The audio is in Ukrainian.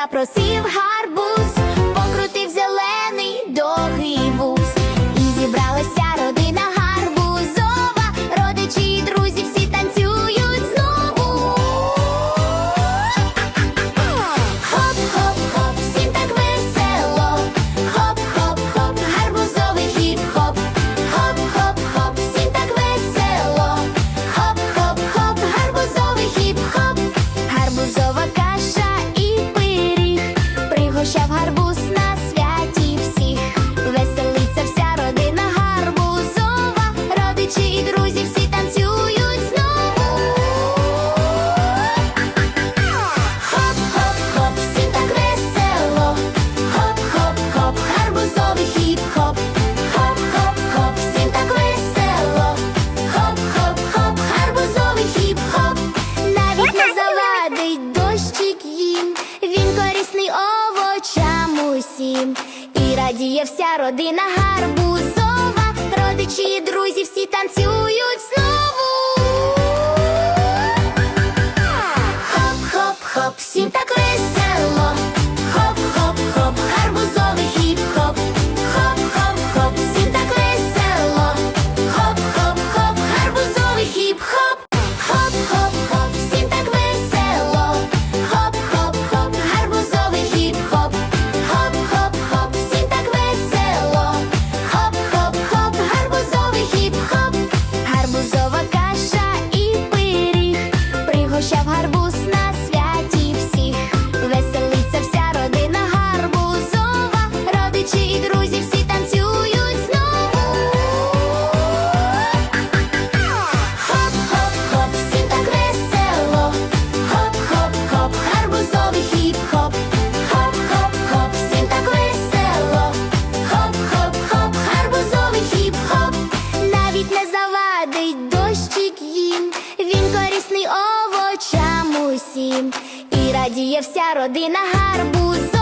запросив гарбуз. всім, і радіє вся родина гарбуз. всім, і радіє вся родина гарбузом.